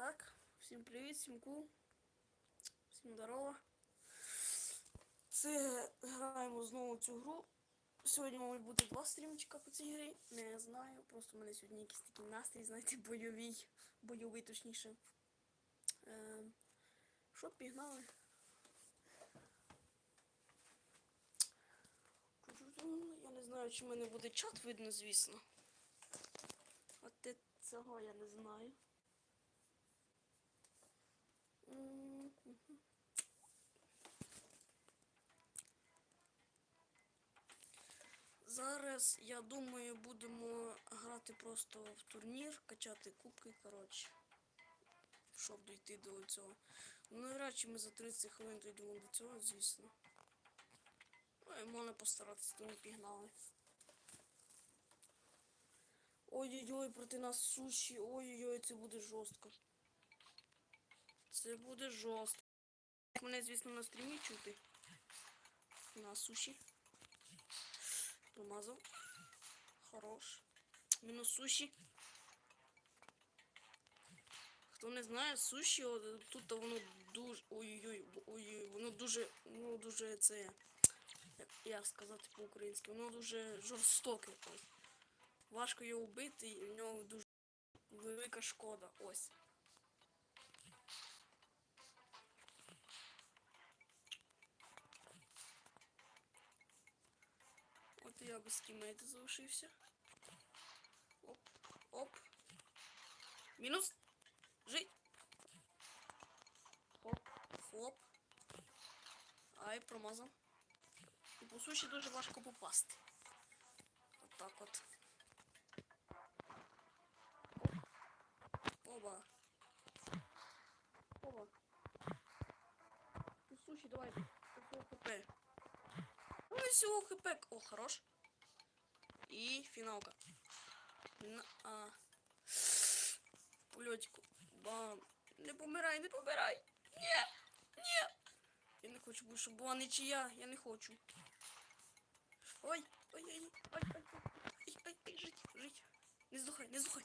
Так, всім привіт, всім ку. Всім здорово. Це граємо знову цю гру. Сьогодні, мабуть, буде два стрімчика по цій грі. Не знаю. Просто в мене сьогодні якийсь такий настрій, знаєте, бойовий. Бойовий, точніше. Е, що, пігнали? Я не знаю, чи в мене буде чат видно, звісно. От те- цього я не знаю. Зараз, я думаю, будемо грати просто в турнір, качати кубки, коротше. Щоб дійти до цього. Ну, навряд чи ми за 30 хвилин дійдемо до цього, звісно. Ну, і можна постаратися, тому пігнали. Ой-ой-ой, проти нас суші. Ой-ой-ой, це буде жорстко. Це буде жорстко. Мене, звісно, на стрімі чути. На суші. Промазав. Хорош. Мінус суші. Хто не знає, суші, от, тут воно дуже. Ой-ой-ой, ой-ой, воно дуже, ну дуже це. Як сказати по-українськи, воно дуже жорстоке. Ось. Важко його вбити, і в нього дуже велика шкода. Ось. От я без тімейта залишився. Оп, оп. Мінус. Жить. Хоп, хоп. Ай, промазав. І по суші дуже важко попасти. От так от. Оба. Оба. Ну, суші, давай. Всього хп. Ну, і всього хп. О, хорош. І фіналка. На, а. Пульотику. Бам. Не помирай, не помирай. Ні. Ні. Я не хочу, бо щоб була нічия. Я не хочу. Ой, ой, ой, ой, ой, ой, ой, ой, ой, жить, жить. Не здухай, не здухай.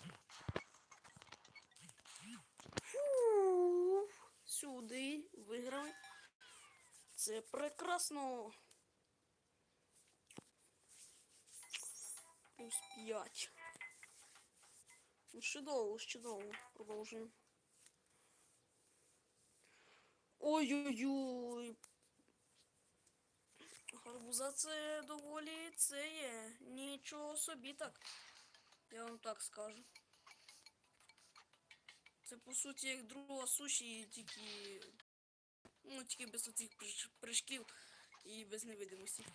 Фу. Сюди виграли. Це прекрасно. Плюс 5. Ну, чудово, чудово. Продовжуємо. Ой-ой-ой. Гарбуза це доволі це є. Нічого собі так. Я вам так скажу. Це по суті як друга суші, тільки. Ну, тільки без оцих прыжків і без невидимості.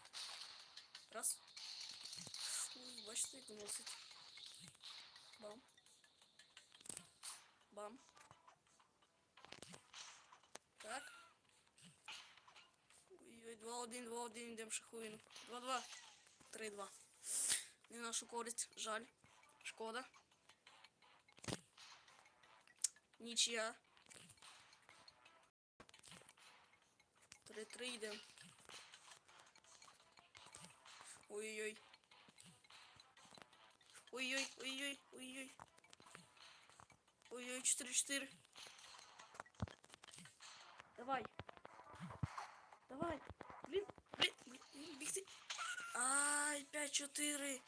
Раз. Бачите, як носить. Бам. Бам. Так. Ой-ой, 2-1, 2-1, йдемо хвилину. 2-2. 3-2. Не нашу користь. Жаль. Шкода. Нічия. 3-3 йдемо. Ой-ой-ой. Ой-ой, ой-ой, ой-ой. Ой-ой, 4-4. Давай. Давай. Блин, блин, блин, бігти. Ай, 5-4.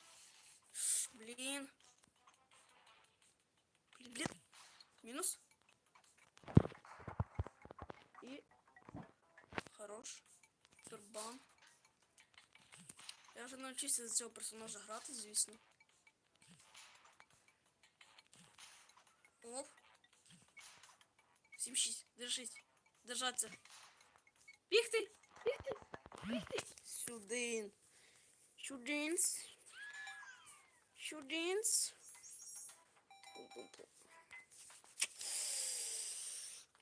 Блин. Блин, блин. Минус. И хорош. Турбан. Я вже навчився за цього персонажа грати, звісно. Оп. 7-6. Держись. Держаться. Бігти! Бігти! Бігти! Сюди. Сюдинс. Сюдинс. Пу-пу-пу.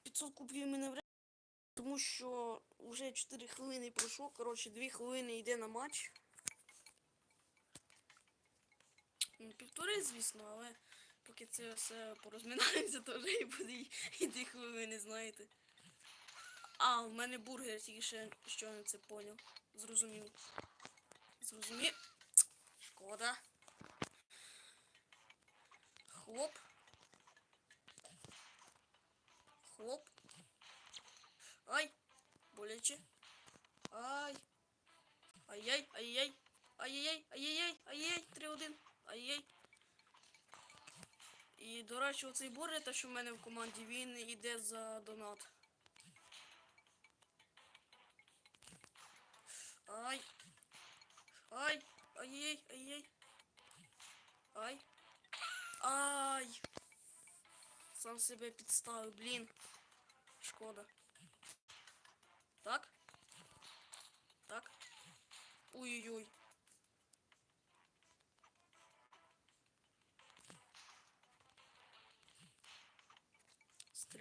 500 кубків мене вряд. Тому що вже 4 хвилини пройшло. Коротше, 2 хвилини йде на матч. Ну, півтори, звісно, але поки це все порозминається, то вже і буде йти хвилини, знаєте. А, в мене бургер тільки ще що не це поняв. Зрозумів. Зрозумів. Шкода. Хлоп. Хоп. Ай. Боляче. Ай. Ай-яй, ай-яй. Ай-яй, ай-яй, ай-яй, 3-1. Ай-яй. І, до речі, оцей Боря, що в мене в команді, він йде за донат. Ай. Ай. Ай-яй, ай-яй. Ай. Ай. Сам себе підставив, блін. Шкода. Так? Так? Ой-ой-ой.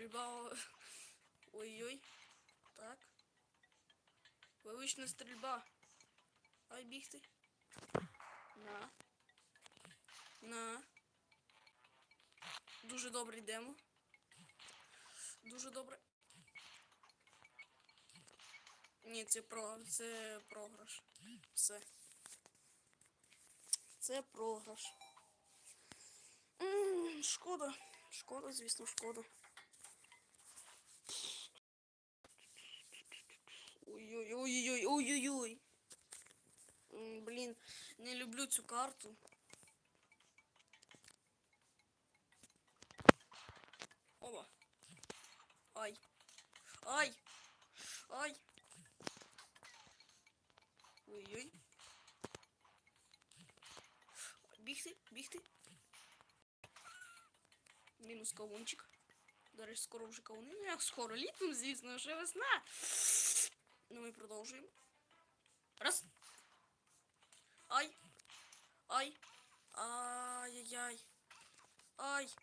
Стрільба. Ой-ой. Так. Велична стрільба. Ай бігти. На. На. Дуже добре йдемо. Дуже добре. Ні, це про. Це програш. Все. Це програш. М, Шкода. Шкода, звісно, шкода. Ой-ой-ой. М, Блін, не люблю цю карту. Оба. Ай. Ай. Ай. Ой-ой. Бігти, бігти. Мінус кавунчик. До речі, скоро вже кавуни. Ну як скоро літом, звісно, вже весна. Ну ми продовжуємо. Раз. Ай. Ай. Ай-яй-яй. Ай.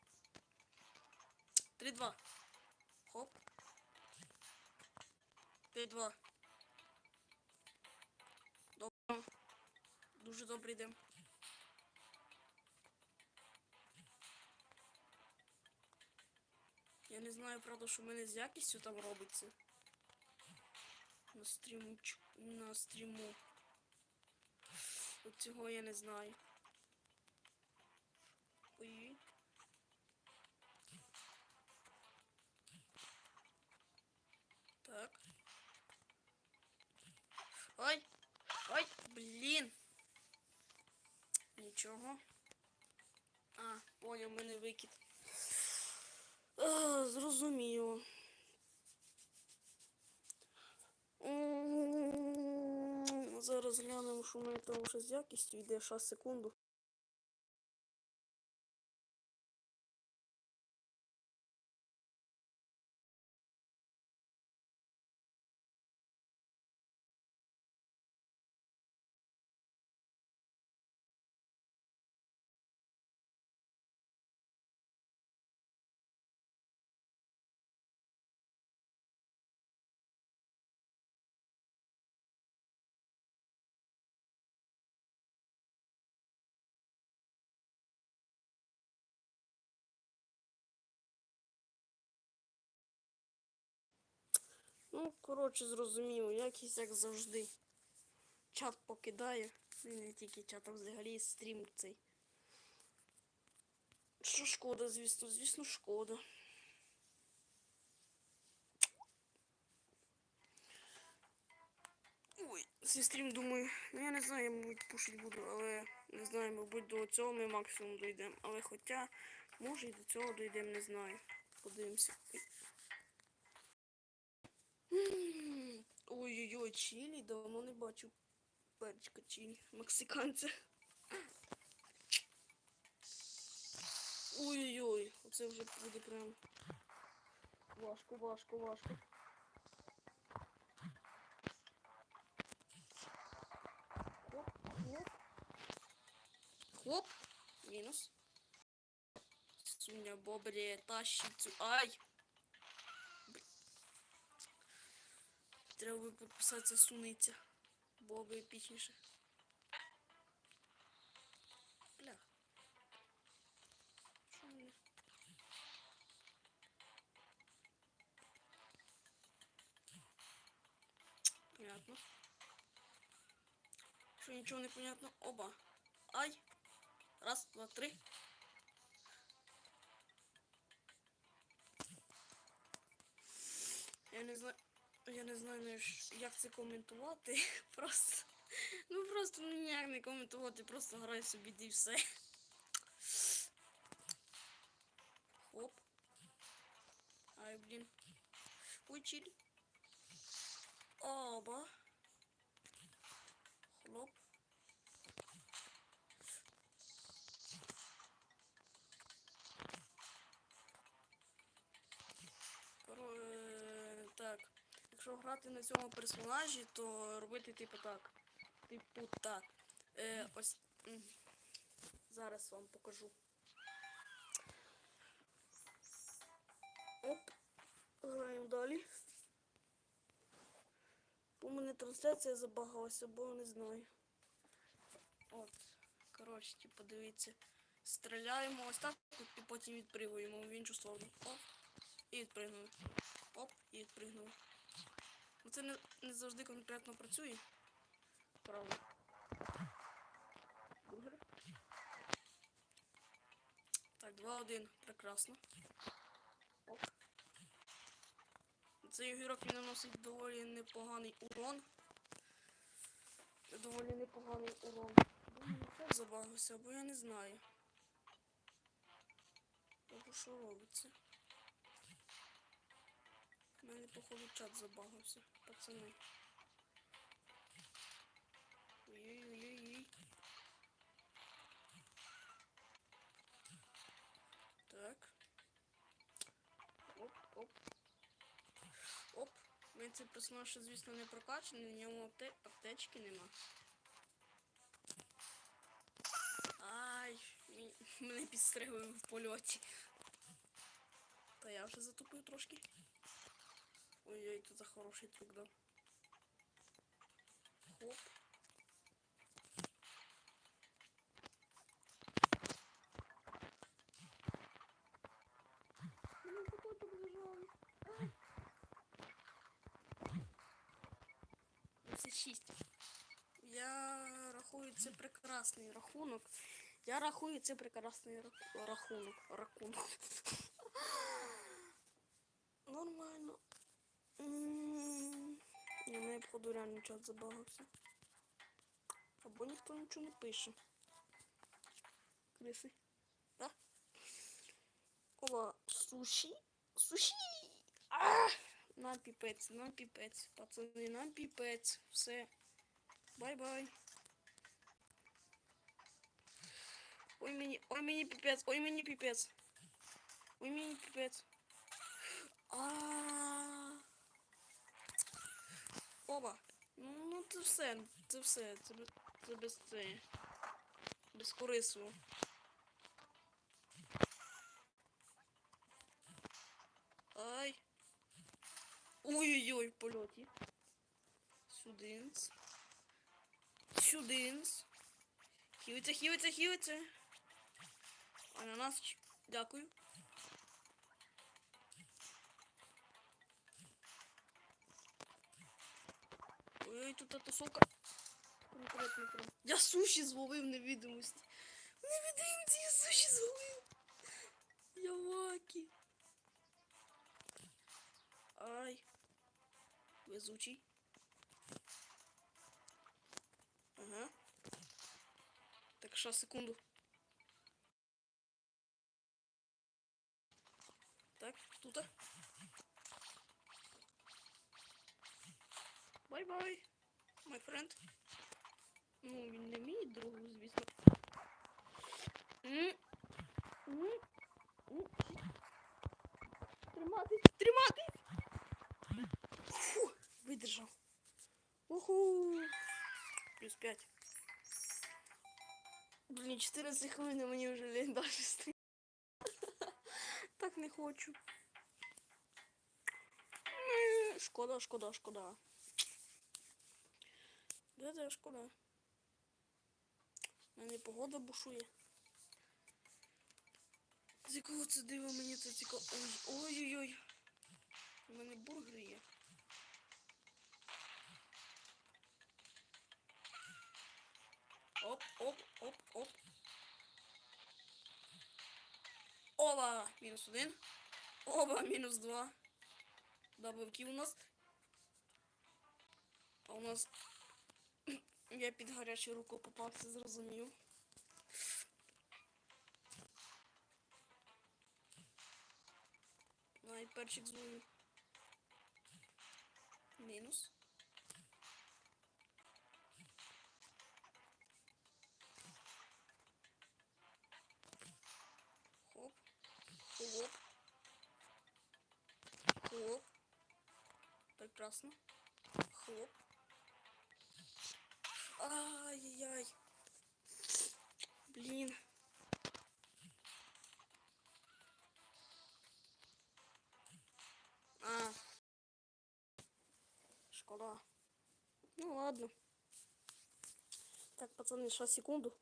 3-2. Хоп. 5-2. Добре. Дуже добре йдемо. Я не знаю, правда, що в мене з якістю там робиться. На стріму. На стріму. От цього я не знаю. Ой. Так. Ай! Ай! Блін! Нічого. А, поняв, мене викид. Зрозуміло. М, Зараз глянемо, що в мене там вже з якістю йде. Щас, секунду. Ну, коротше, зрозуміло, якість як завжди. Чат покидає. І не тільки чат, а взагалі стрім цей. Що шкода, звісно, звісно, шкода. Ой, цей стрім думаю. Ну я не знаю, мабуть, пушить буду, але не знаю, мабуть, до цього ми максимум дійдемо. Але хоча, може і до цього дійдемо, не знаю. Подивимося. Ой-ой-ой, чилі, давно не бачу перчика чилі, мексиканця. Ой-ой-ой, оце вже буде прям важко, важко, важко. Хоп, хоп. Хоп, мінус. Суня бобрі тащить цю. Ай! Треба би підписатися суниця. Було би епічніше. Бля. Що мені? Понятно. Що нічого не понятно. Оба. Ай. Раз, два, три. не знаю. Я не знаю, ну, як це коментувати. Просто. Ну просто ну, ніяк не коментувати, просто грай собі і все. Хоп. Ай, блін. Учіль. Оба. Хлоп. Коро- е, Так. Якщо грати на цьому персонажі, то робити типу так. Типу так. Е, ось. Зараз вам покажу. Оп. Граємо далі. У мене трансляція забагалася, бо не знаю. От. Коротше, типу, дивіться. Стріляємо ось так і потім відпригуємо в іншу сторону. Оп. І відпригнули. Оп, і відпригнули. Ну це не, не завжди конкретно працює. Правда. Так, 2-1. Прекрасно. Оп. Цей огірок він наносить доволі непоганий урон. Доволі непоганий урон. Думаю, забагався, бо я не знаю. Того що робиться. У мене, походу, чат забагався, пацани. Ой-ой-ой-ой. Так. Оп, оп. Він цей персонаж, звісно, не прокачаний, на ньому апте... аптечки нема. Ай, мене підстрелили в польоті. Та я вже затупив трошки. Ой-ой, тут за хороший трюк дав. Хоп. Какой-то побежал. 26. Я рахую це прекрасний рахунок. Я рахую це прекрасний рах- рахунок. Рахунок. походу реально чат забагався. Або ніхто нічого не пише. Криси. Да? Ова, суші. Суші! А! Нам піпець, нам піпець. Пацани, нам піпець. Все. Бай-бай. Ой мені, ой мені піпець, ой мені піпець. Ой мені піпець. А. Оба. Ну, ну це все, це все, це, без- це без це. Безкорисливо. Ай. Ой-ой-ой, польоті. Сюдинс. Сюдинс. Хілиться, хілиться, хілиться. Ананас. ч- Дякую. Ой, тут та тусовка. Я суші зловив невидимості. В невидимості я суші зловив. Я лакі. Ай. Везучий. Ага. Так, ще секунду. Так, тут. Бай-бай, мой френд. Ну, він не мій друг, звісно. Триматись, триматись! Фу, видержав. Уху. Плюс 5. Блін, 14 хвилин, мені вже лень далі стріляти. Так не хочу. Шкода, шкода, шкода. Де шкода? У мене погода бушує. З якого це диво мені це цікаво. Ой, ой-ой-ой. У мене бургери є. Оп, оп, оп, оп. Оба! Мінус один. Оба, мінус два. Добавки у нас. А у нас. Я під гарячу руку попався, зрозумів. Найперчик звоню. Мінус. Хоп. Хоп. Хоп. Прекрасно. Хоп. Ай-яй-яй. Блін. А. Шкода. Ну ладно. Так, пацаны, сейчас секунду.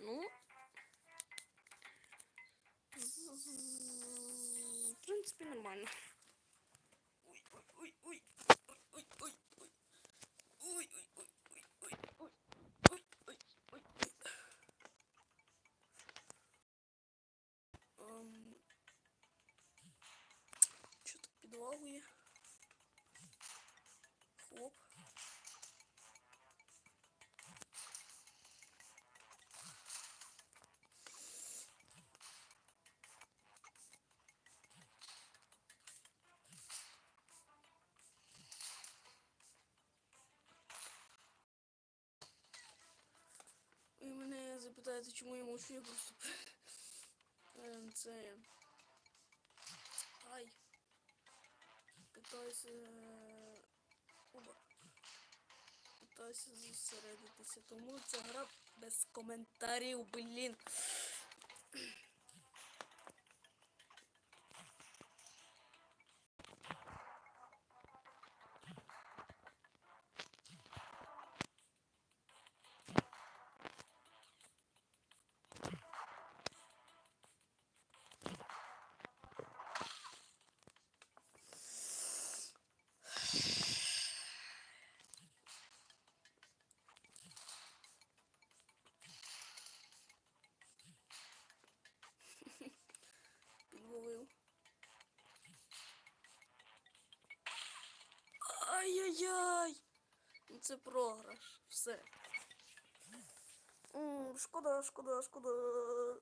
Ну, в принципі, нормально. Запитаєте, чому я мовчу, я просто це. Ай. Питаюся. Оба. Питаюся зосередитися, тому ця гра без коментарів, блін. Підловив. Ай-яй-яй! Ну, Це програш. Все. М, шкода, шкода, шкода.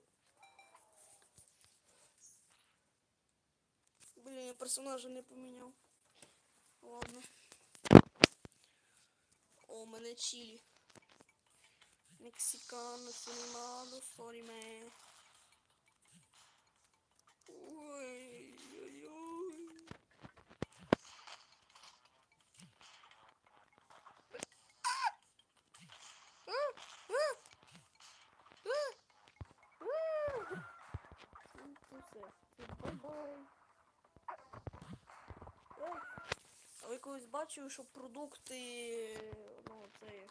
Блін, я персонажа не поміняв. Ладно. О, у мене чилі. Мексикано, синемадо, сорі ме. Ой, ой, ой. Ну, це все. Це бай-бай. Ой. А ви колись бачили, що продукти ну, це,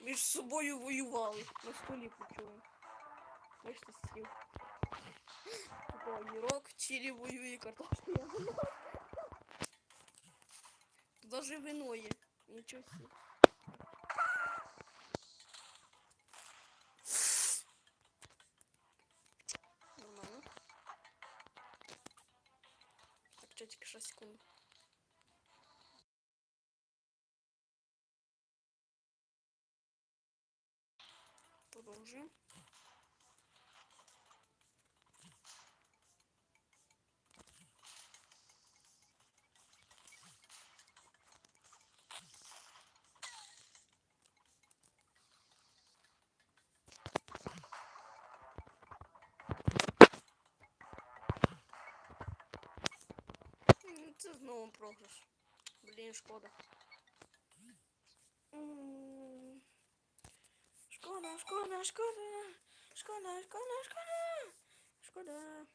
між собою воювали. На столі почули. Бачите, стіл. Типа огірок, чилі воює, картошка. Тут даже вино є. Нічого Продовжуємо. М, Це знову програш. Блін, шкода. Шкода, шкода, шкода. Шкода, шкода, шкода. Шкода.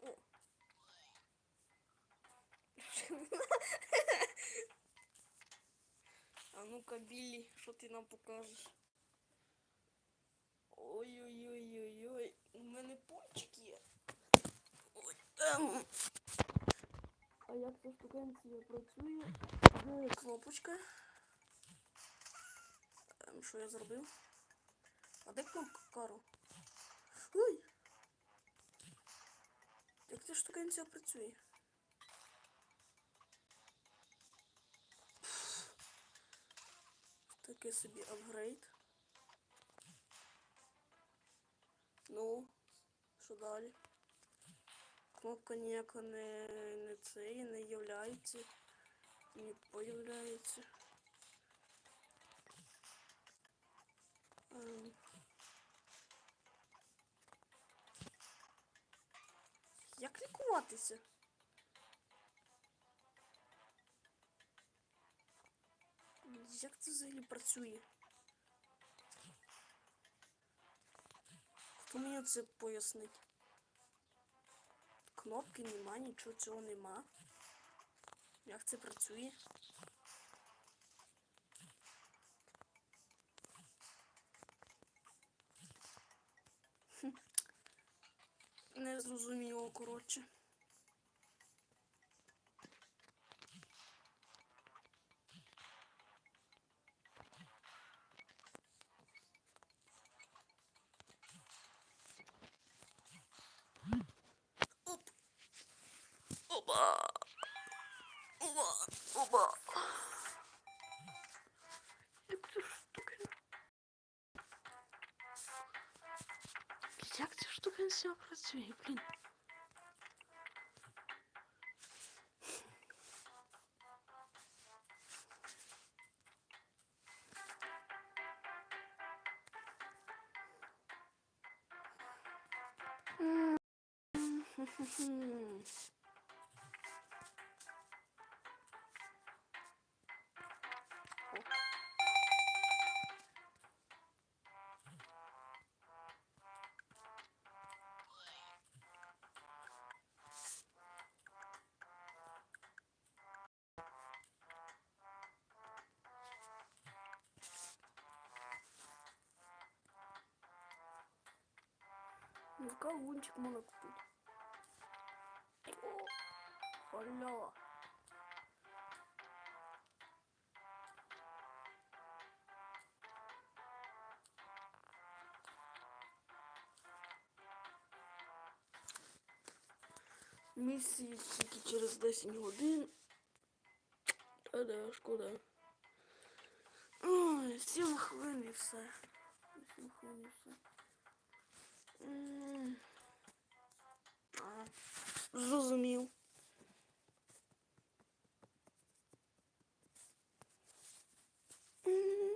О. А ну-ка, Біллі, що ти нам покажеш? Ой-ой-ой-ой-ой. У мене пончик є. Ой, ем. А як ця штукенція працює? Кнопочка? Що я зробив? А де кнопка кару? Ой! Як ця штукенція працює? Такий собі апгрейд. Ну, що далі? Кнопка ніяка не, не цей, не являється, не появляється. Як лікуватися? Як це взагалі працює? Хто мені це пояснить? Кнопки нема, нічого цього нема. Як це працює? Не зрозуміло, коротше. Ну, кавунчик можно купить. Місії тільки через 10 годин. Та да, шкода. Ой, 7 хвилин і все. 7 хвилин і все. М. А, Зрозумів. А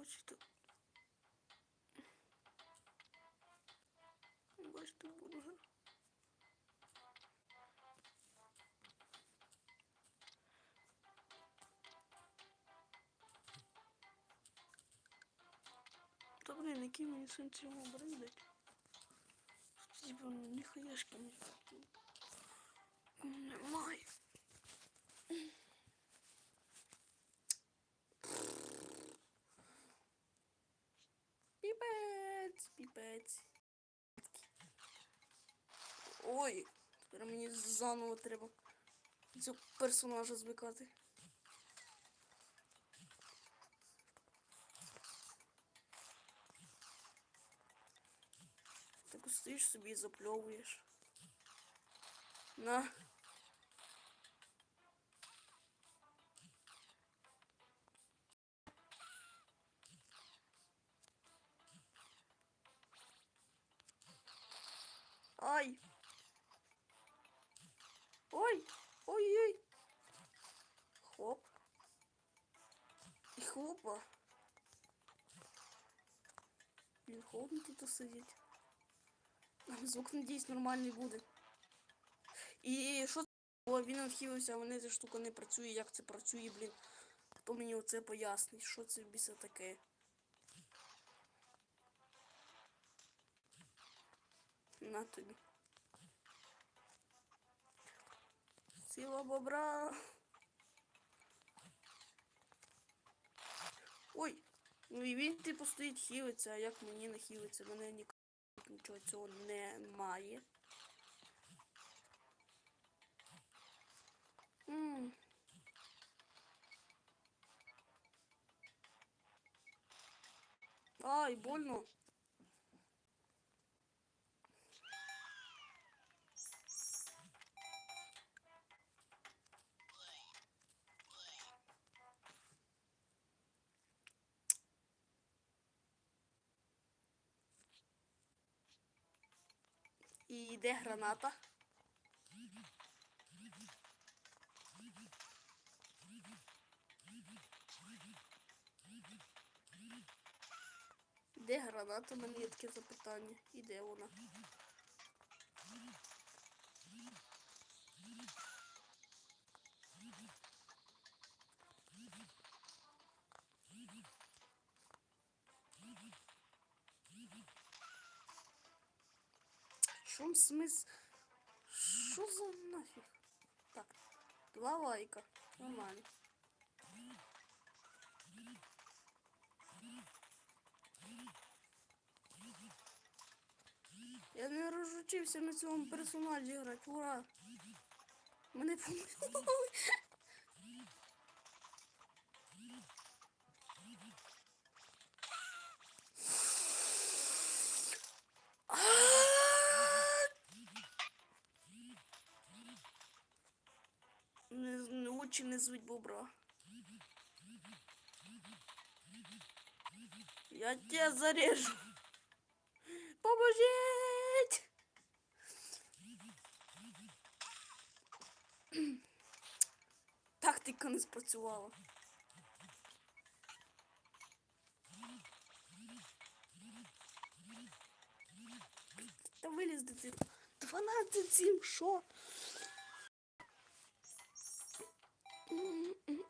Хочете? Бачите, бургер. Та блін, який мені сенс його брендить? Типа, ні хаєшки ні. Немає. Піпець. Ой, тепер мені заново треба цього персонажа звикати. Так стоїш собі і запльовуєш. На. І хопа. Блін, холодно тут сидіть. Звук, надіюсь, нормальний буде. І що це? О, він відхилився, а мене ця штука не працює. Як це працює, блін? Хто мені оце пояснить? Що це біса таке? На тобі. Сила бобра. Ой, ну і він типу стоїть хілиться, а як мені не хілиться, мене ні нічого цього немає. Ай, больно. І йде граната. Де граната? У мене є таке запитання. І де вона? Шум смысл? Что за нафиг? Так, два лайка. Нормально. Я не розучився на цьому персонажі грати. Ура! Мене помилували. Не, не очі не звуть бобра. Я тебя зарежу. Поможіть! Тактика не спрацювала. Та виліз дитина. 12 7, що? Mm-mm.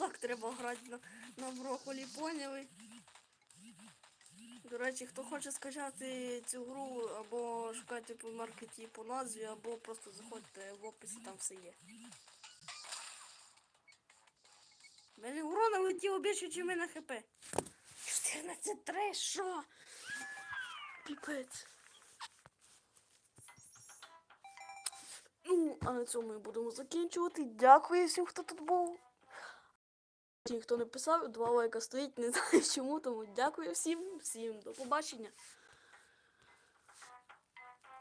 Отак треба грати на, на броколі, поняли? До речі, хто хоче скачати цю гру або шукати по маркеті по назві, або просто заходьте в описі, там все є. Мені урона летіло більше, ніж на хп. 14-3, що? Піпець. Ну, а на цьому ми будемо закінчувати. Дякую всім, хто тут був. Ті, хто не писав, два лайка стоїть, не знаю чому, тому дякую всім, всім до побачення.